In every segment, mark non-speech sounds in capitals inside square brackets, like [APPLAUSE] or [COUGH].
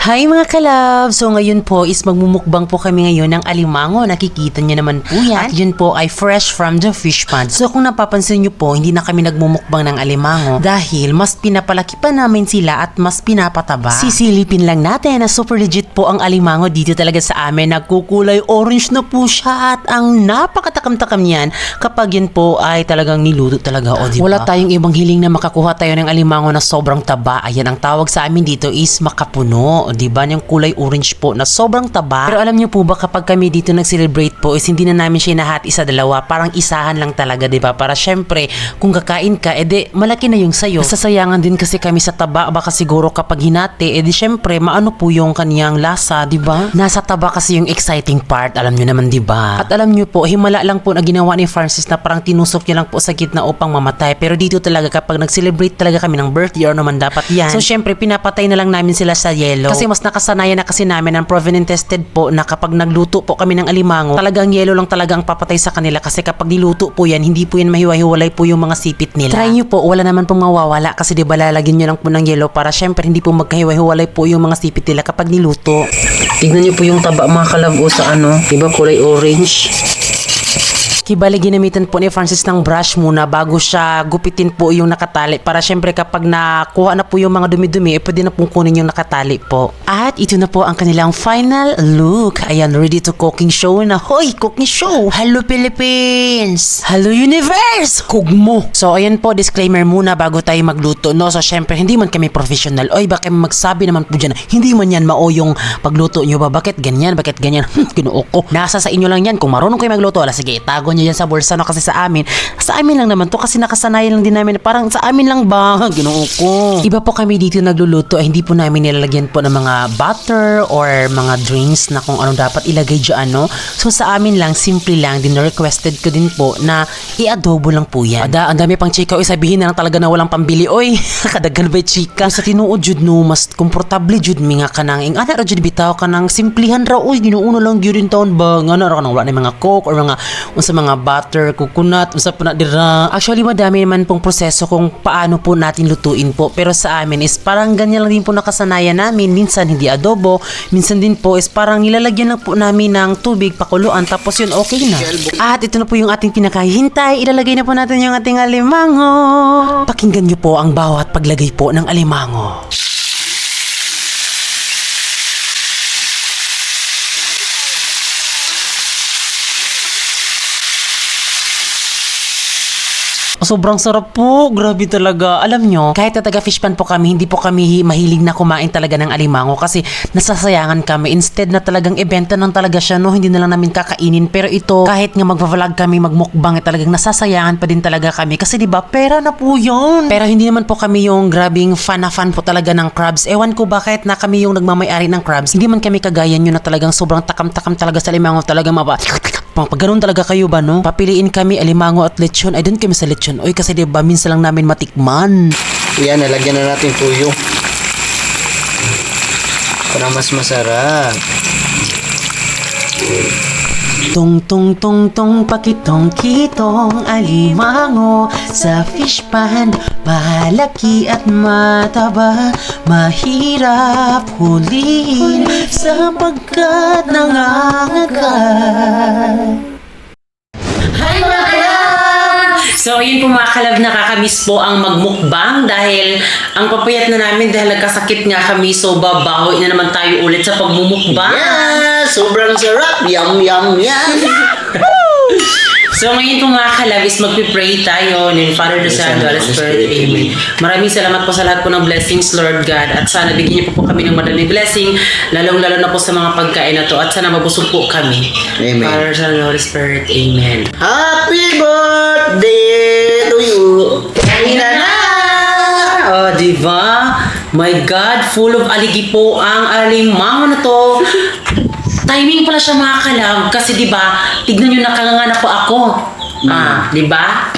Hi mga kalab! So ngayon po is magmumukbang po kami ngayon ng alimango. Nakikita niyo naman po yan. At yun po ay fresh from the fish pond. So kung napapansin niyo po, hindi na kami nagmumukbang ng alimango dahil mas pinapalaki pa namin sila at mas pinapataba. Sisilipin lang natin na super legit po ang alimango dito talaga sa amin. Nagkukulay orange na po siya at ang napakatakam-takam niyan kapag yan po ay talagang niluto talaga. O, diba? Wala tayong ibang hiling na makakuha tayo ng alimango na sobrang taba. Ayan, ang tawag sa amin dito is makapuno. Di ba? Yung kulay orange po na sobrang taba. Pero alam niyo po ba kapag kami dito nag-celebrate po is hindi na namin siya nahat isa dalawa. Parang isahan lang talaga, di ba? Para syempre, kung kakain ka, edi malaki na yung sayo. Nasasayangan din kasi kami sa taba. Baka siguro kapag hinati, edi syempre, maano po yung kaniyang lasa, di ba? Nasa taba kasi yung exciting part. Alam niyo naman, di ba? At alam niyo po, himala lang po na ginawa ni Francis na parang tinusok niya lang po sa gitna upang mamatay. Pero dito talaga kapag nag-celebrate talaga kami ng birthday or naman dapat yan. So syempre, pinapatay na lang namin sila sa yelo. Kasi mas nakasanayan na kasi namin ang proven and tested po na kapag nagluto po kami ng alimango, talagang yelo lang talaga ang papatay sa kanila kasi kapag niluto po yan, hindi po yan mahiwa-hiwalay po yung mga sipit nila. Try nyo po, wala naman pong mawawala kasi di ba lalagyan nyo lang po ng yelo para syempre hindi po magkahiwa-hiwalay po yung mga sipit nila kapag niluto. Tignan nyo po yung taba mga kalabo sa ano, di ba kulay orange? Kibali ginamitan po ni Francis ng brush muna bago siya gupitin po yung nakatali para syempre kapag nakuha na po yung mga dumi-dumi, eh, pwede na pong kunin yung nakatali po. At ito na po ang kanilang final look. Ayan, ready to cooking show na. Hoy, cooking show! Hello Philippines! Hello Universe! Kugmo! So ayan po, disclaimer muna bago tayo magluto. No, so syempre hindi man kami professional. Oy, baka magsabi naman po dyan, hindi man yan mao yung pagluto nyo ba? Bakit ganyan? Bakit ganyan? Kinuo ko. Nasa sa inyo lang yan. Kung marunong kayo magluto, ala sige, itago nyo yan sa bulsa no kasi sa amin. Sa amin lang naman to kasi nakasanayan lang din namin. Parang sa amin lang ba? [LAUGHS] Ginoo ko. Iba po kami dito nagluluto ay hindi po namin nilalagyan po ng mga butter or mga drinks na kung ano dapat ilagay dyan no. So sa amin lang, simple lang. Din requested ko din po na i-adobo lang po yan. Ada, ang dami pang chika. Oy, sabihin na lang talaga na walang pambili. Oy, [LAUGHS] kadagan ba chika? Sa tinuod jud no, mas komportable jud mi nga kanang ing ana ra jud bitaw kanang simplihan ra oy ginuuno lang gyud din taon ba nga na ra kanang wala na mga coke or mga unsa mga butter, coconut, unsa pa na dira. Actually madami naman pong proseso kung paano po natin lutuin po. Pero sa amin is parang ganyan lang din po nakasanayan namin. Minsan hindi adobo, minsan din po is parang nilalagyan lang po namin ng tubig, pakuluan, tapos yun okay na. At ito na po yung ating pinakahihintay. Ilalagay na po natin yung ating alimango. Pakinggan nyo po ang bawat paglagay po ng alimango. Sobrang sarap po. Grabe talaga. Alam nyo, kahit na taga fish pan po kami, hindi po kami mahilig na kumain talaga ng alimango kasi nasasayangan kami. Instead na talagang ibenta nang talaga siya, no? Hindi na lang namin kakainin. Pero ito, kahit nga magva-vlog kami, magmukbang, eh, talagang nasasayangan pa din talaga kami. Kasi di ba pera na po yun. Pero hindi naman po kami yung grabing fan na fan po talaga ng crabs. Ewan ko ba kahit na kami yung nagmamayari ng crabs, hindi man kami kagaya nyo na talagang sobrang takam-takam talaga sa alimango. Talagang maba... Pag ganun talaga kayo ba, no? Papiliin kami alimango at lechon. Ay, doon kami sa lechon. Oy, kasi di ba, minsan lang namin matikman. Yan, nalagyan na natin tuyo. Para mas masarap. Tong tong tong tong pakitong kitong alimango sa fish pond malaki at mataba mahirap hulihin sapagkat nangangagat Hi mga kalab! So yun po mga kalab, nakakamiss po ang magmukbang dahil ang papayat na namin dahil nagkasakit nga kami so babawi na naman tayo ulit sa pagmumukbang. Yeah, sobrang sarap. Yum, yum, yum. [LAUGHS] So ngayon po mga kalab is magpipray tayo ni Father, the Holy Spirit. Amen. Maraming salamat po sa lahat po ng blessings, Lord God. At sana bigyan niyo po po kami ng madaming blessing, lalong-lalo na po sa mga pagkain na to. At sana mabusog po kami. Amen. Father, the Holy Spirit. Amen. Happy birthday to you. Ina na! Oh, di ba? My God, full of aligi po ang alimango na to. Timing pala siya mga kalab kasi di ba, tignan nyo nakanganganak po ako. Ah, di ba?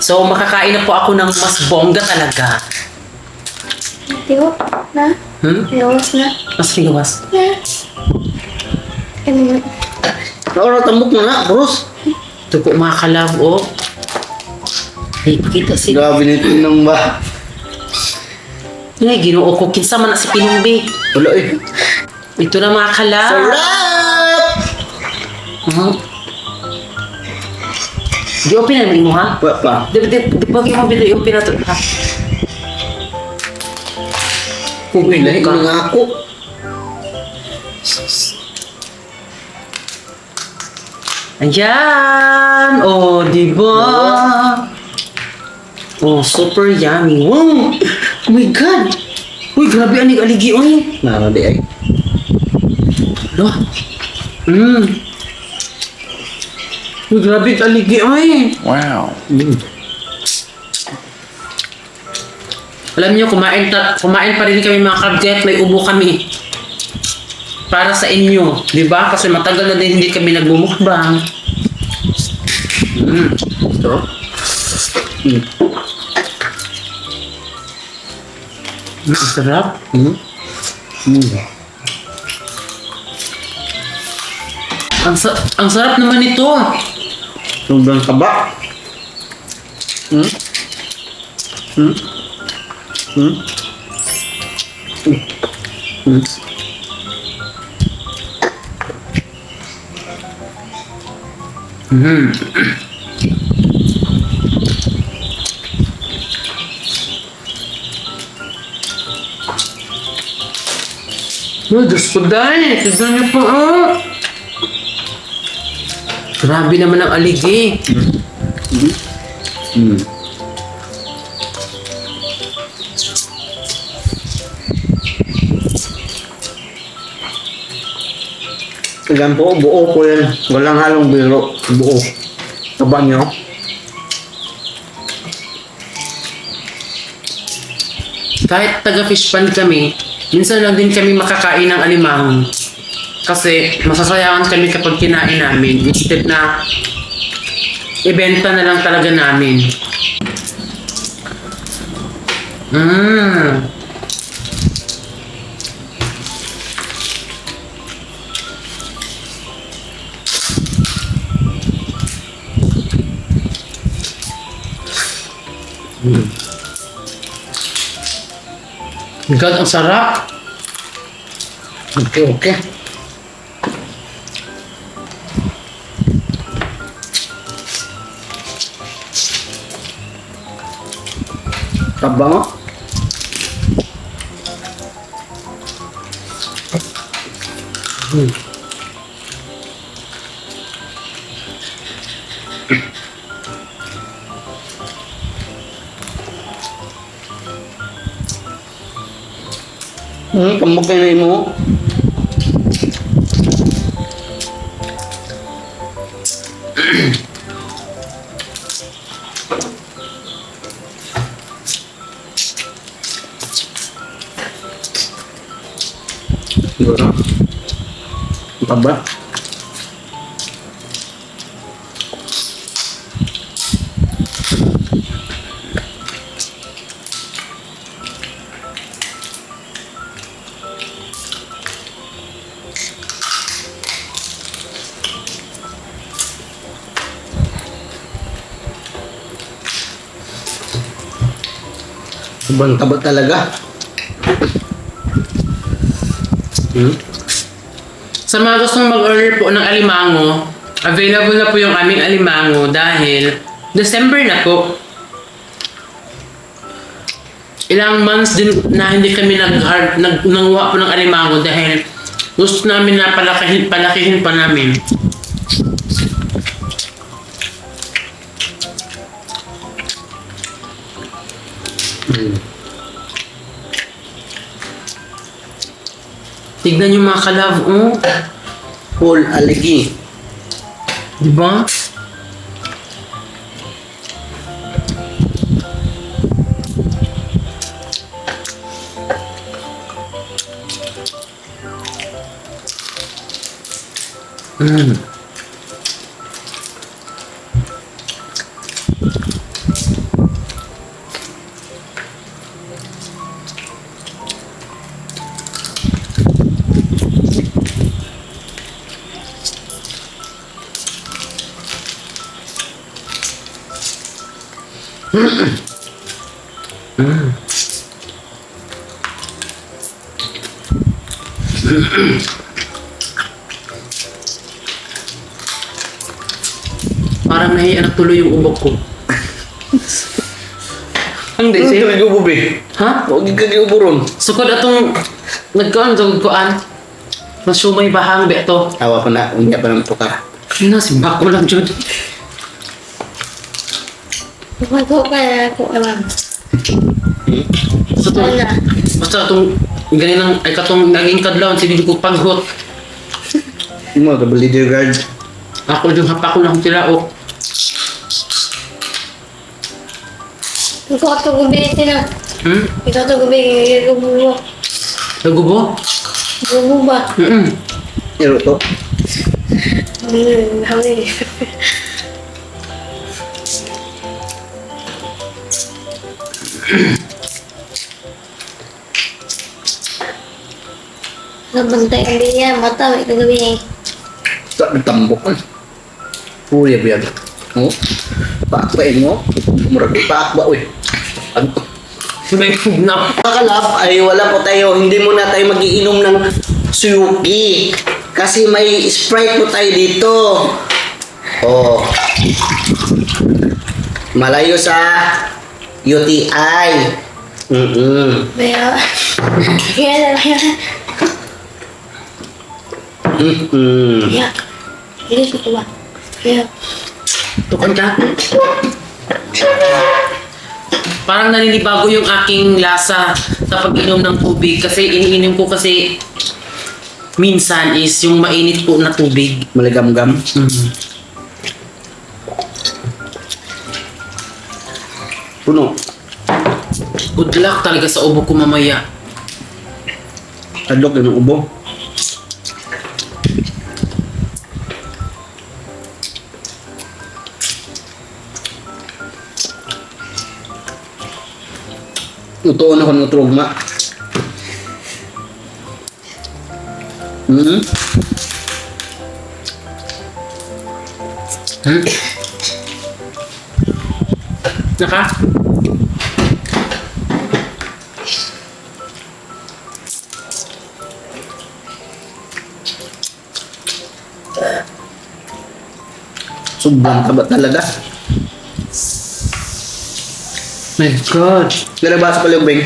So, makakain na po ako ng mas bongga talaga. Tiyo na. Hmm? Tiyawas na. Mas ligawas. Na. Ano tambok mo na, bros. Ito po mga kalab, oh. Hey, pakita si... Grabe nito nang ba? Ay, ginoo ko. Kinsa man na si Pinumbi. Wala eh. Ito na mga kalab. Sarap! Mhm. Di open na mo ha? Wala pa. Di, di, di, pag mo bilo, i-open na to, ha? Uy, lahi ka. nga ako. Ayan! Oh, di ba? Oh, super yummy. Wow! Oh my God! Uy, grabe anig aligi, oy! Nara di ay. Lo. Mm. Uy, grabe aligi, oy! Wow. Mm. Alam niyo, kumain, ta- kumain pa rin kami mga kabjet, may ubo kami. Para sa inyo, di ba? Kasi matagal na din hindi kami nagmumukbang. Mm. Ito. Mm. Mm, ang sarap. Mm. Mm. Ang, sa- ang sarap naman ito. Sobrang kaba. Hmm? Hmm? Hmm? Hmm? Mm. Oh, Diyos ko dahil. Grabe naman ang aligi. Hmm. Yan po, buo ko yan. Walang halong biro. Buo. Taba nyo. Kahit taga-fish pan kami, minsan lang din kami makakain ng alimang. Kasi masasayawan kami kapag kinain namin. Instead na ibenta na lang talaga namin. Mmm. God, ang sarap. Okay, okay. Taba mo? Hmm, kambok kayo mo. Taba. Sobrang taba talaga. Hmm? Sa mga gustong mag-order po ng alimango, available na po yung aming alimango dahil December na po. Ilang months din na hindi kami nag nag nanguha po ng alimango dahil gusto namin na palakihin, palakihin pa namin. Tignan yung mga kalab, oh. Full aligi. Di ba? Mm. [CLEARS THROAT] Parang nahiya na tuloy yung ubok ko. Hindi, sa'yo nag-ubo, be. Ha? Huwag ka nag-ubo ron. Sukod atong nagkuhan, nagkuhan. Masumay bahang be to. Tawa ko na, hindi pa naman to ka. Ano, simbak ko lang, Jud. Bago na ako alam. Basta to, Wala. basta itong ganinang, ay katong naging kadlaw, sige ko paghot. Mo, double leader guard. Ako yung hapa ko lang tilaok. Ikaw ito gabi na. Hmm? Ikaw ito gabi. Gububo. Nagubo? Gububo ba? Mm-mm. Iro to. Hmm, hali. [CLEARS THROAT] Nabantay ang biya, mata, may kagabi. Sa tambok kan. Puya biyan. Oh. Paakbain mo. Murag paakba, uy. Ano? May na. Mga kalab, ay wala po tayo. Hindi muna tayo magiinom ng suyuki. Kasi may Sprite po tayo dito. Oh. Malayo sa UTI. Mm-mm. Kaya, [LAUGHS] kaya na. Mm-mm. Kaya, hindi ko ba? Kaya, Tukan ka? Parang naninibago yung aking lasa sa pag-inom ng tubig kasi iniinom ko kasi minsan is yung mainit po na tubig. Maligam-gam. Mm. Puno. Good luck talaga sa ubo ko mamaya. Tadlok ng ubo. Utuon ako ng trugma. Hmm? Hmm? Naka? Sobrang taba talaga. My God. Nalabas pala yung beng.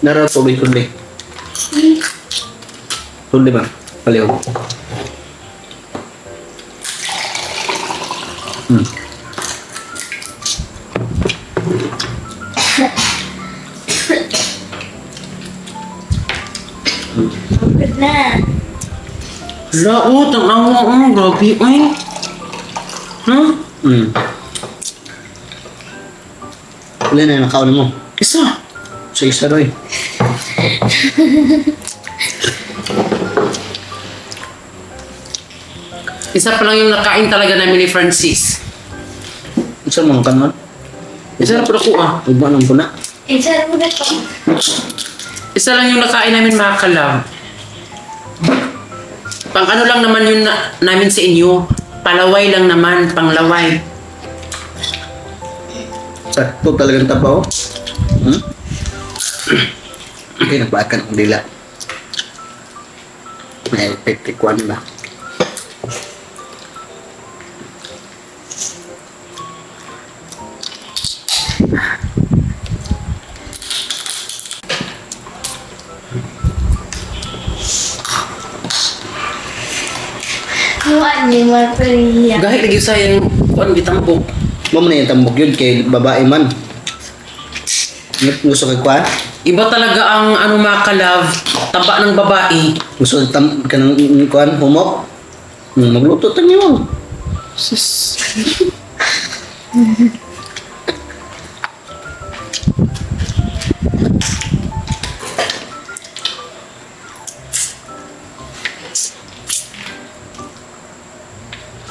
Naraw tubig kundi. Kundi ba? Paliw. Hmm. Laot, ang awa mo. Grabe, ay. Huh? Hmm. Uli na yung nakaon mo. Isa. Sa isa doy. Isa pa lang yung nakain talaga namin ni Francis. Isa mga kanon. Isa na po ako ah. Huwag mo nang puna. Insert mo na. Isa lang yung nakain namin mga kalab. Pang ano lang naman yun na, namin sa inyo. Palaway lang naman, panglaway. Sakto talagang tapaw. Hmm? Okay, nagbakan ang dila. May pektikwan ba? Huwag niyo marpariya. Gahit lagi sa yung kuan gitambok. Mo na yung tambok yun kay babae man. Gusto kay kwa? Iba talaga ang ano mga kalab, taba ng babae. Gusto tam ka ng kuan humok? Hmm, magluto ta niyo. [LAUGHS]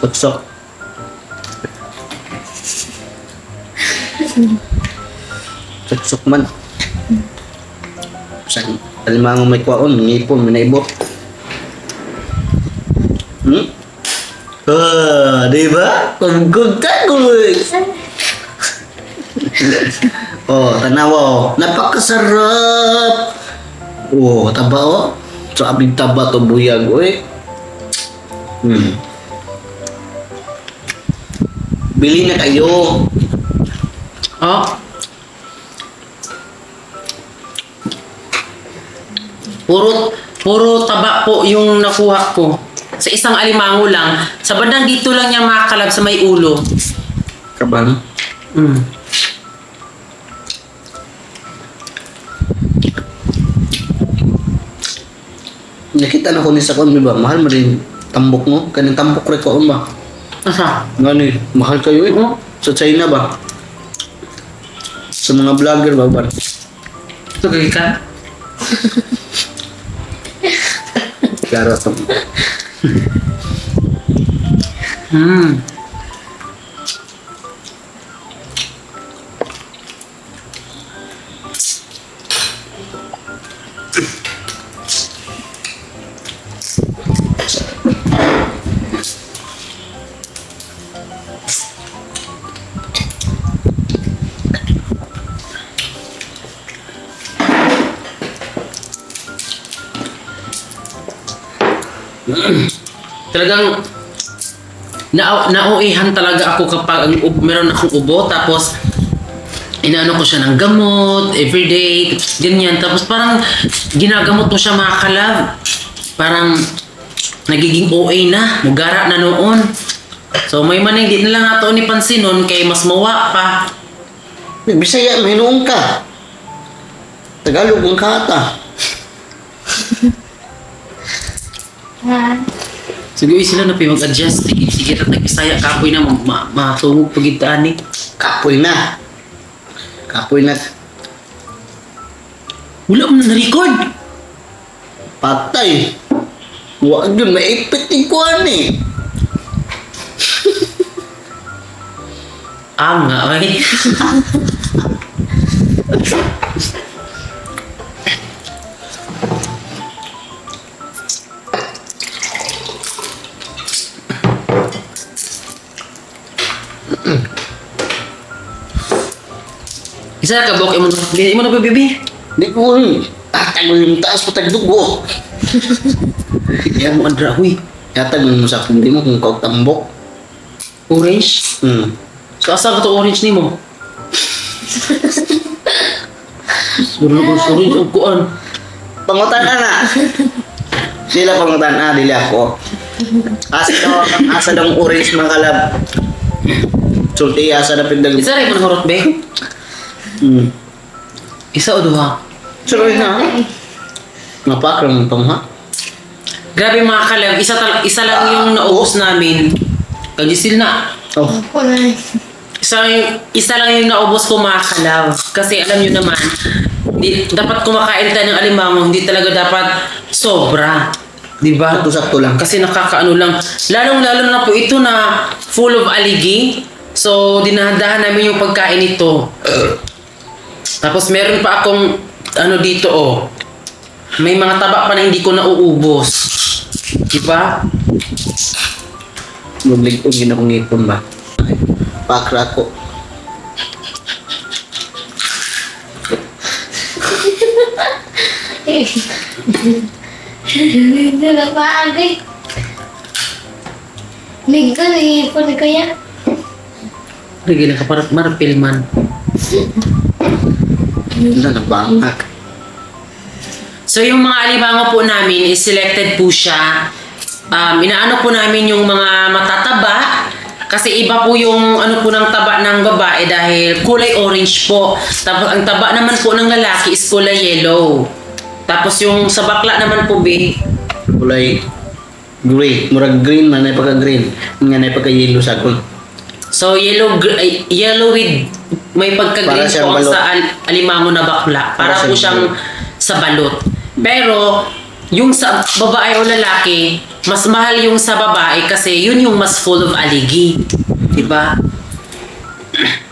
Utsok. Utsok man. Sa alimango may kwaon, ngipon, may naibot. Hmm? Ah, di ba? Pagkugta ko eh. oh, tanawa oh. Napakasarap. Oh, taba oh. So, abing taba to buyag, oy. Hmm. Bili na kayo. Oh. Puro, puro taba po yung nakuha ko. Sa isang alimango lang. Sa bandang dito lang niya makakalab sa may ulo. Kabang. Mm. Nakita na ko ni sa kon, di ba? Mahal mo rin tambok mo. Kaning tambok rin ko ba? Asa? Ngani, mahal kayo eh. Oo. Sa China ba? Sa mga vlogger ba ba? Tugay ka? Klaro to. Hmm. Talagang na nauihan talaga ako kapag meron akong ubo tapos inaano ko siya ng gamot everyday ganyan tapos parang ginagamot mo siya mga kalab parang nagiging OA na mugara na noon so may man hindi na lang nato ni pansinon kay mas mawa pa Bisaya, may noong ka. Tagalog ang kata. [LAUGHS] Ha? Sige uy, sila na pa mag-adjust sige sige tatag bisaya kapoy na ma, matungog pagitaan ni Kapoy na. Kapoy na. wala mo na na-record Patay. Huwag yun, may ipitin ko ani. ang nga okay [LAUGHS] Isa ka bok mo Dili mo na bibi. Di ko rin. Tatag mo yung taas ko tagdugo. [LAUGHS] Kaya mo andra huy. Yatag mo sa kundi mo kung kau tambok. Orange. Hmm. So asa ka to orange nimo? Siguro na ko orange og kuan. Pangutan na na. Sila pangutan na, dili ako. Asa daw, asa daw ang orange mga kalab. Sulti asa na pindag. Isa rin mo na horot be. Hmm. Isa o duha. Suroy na. Napakram pang ha. Grabe mga kalab, isa, tal- isa lang yung naubos namin. Kagisil na. Oh. Ako na. Isa, yung, isa lang yung naubos ko mga kalab. Kasi alam nyo naman, di, dapat kumakain tayo ng alimango, hindi talaga dapat sobra. Di ba? Sakto-sakto lang. Kasi nakakaano lang. Lalong-lalo na po ito na full of algae. So, dinahandahan namin yung pagkain nito. Tapos meron pa akong ano dito oh. May mga taba pa na hindi ko nauubos. Di ba? Mablig ko ginakong ngipon ba? Pakra ko. Hindi na paagay. Migga, nahihipon na kaya. Regila ka para marapil man. Wala na bangak. So yung mga alimango po namin is selected po siya. Um, inaano po namin yung mga matataba kasi iba po yung ano po ng taba ng babae dahil kulay orange po. Tapos ang taba naman po ng lalaki is kulay yellow. Tapos yung sa bakla naman po be, Kulay gray. Murag green man ay pagka green. Nga na pagka yellow sa so yellow gr- ay, yellow with may pagka-green po balot. sa al- alimango na bakla. Para, Para po siyang sa balot. Pero yung sa babae o lalaki, mas mahal yung sa babae kasi yun yung mas full of algae. Diba? [CLEARS THROAT]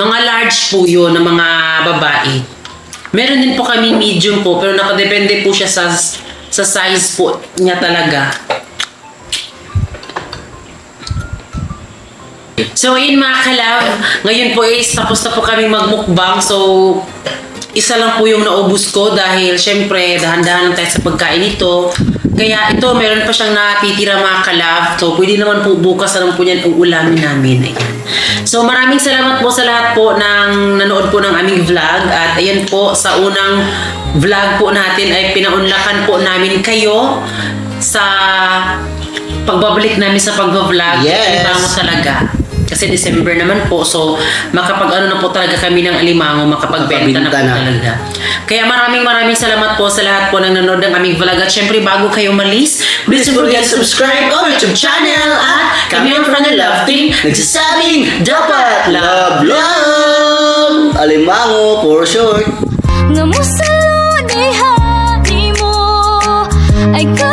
Mga large po yun ng mga babae. Meron din po kami medium po pero nakadepende po siya sa sa size po niya talaga. So ayun mga kalab, ngayon po is tapos na po kami magmukbang. So isa lang po yung naubos ko dahil syempre dahan-dahan lang tayo sa pagkain ito. Kaya ito, meron pa siyang natitira mga kalab. So pwede naman po bukas na lang po yan ang ulamin namin. Ayan. So maraming salamat po sa lahat po ng nanood po ng aming vlog. At ayan po, sa unang vlog po natin ay pinaunlakan po namin kayo sa pagbabalik namin sa pag-vlog. Yes. Alimango talaga. Kasi December naman po, so makapag-ano na po talaga kami ng alimango, makapagbenta na po na. talaga. Kaya maraming maraming salamat po sa lahat po ng nanonood ng aming vlog. At syempre, bago kayo malis, Please don't forget to subscribe our YouTube channel at kami ang Frangel Love Team. Nagsasabing, dapat love, love! Alimango for short. Nga mo sa mo Ay ka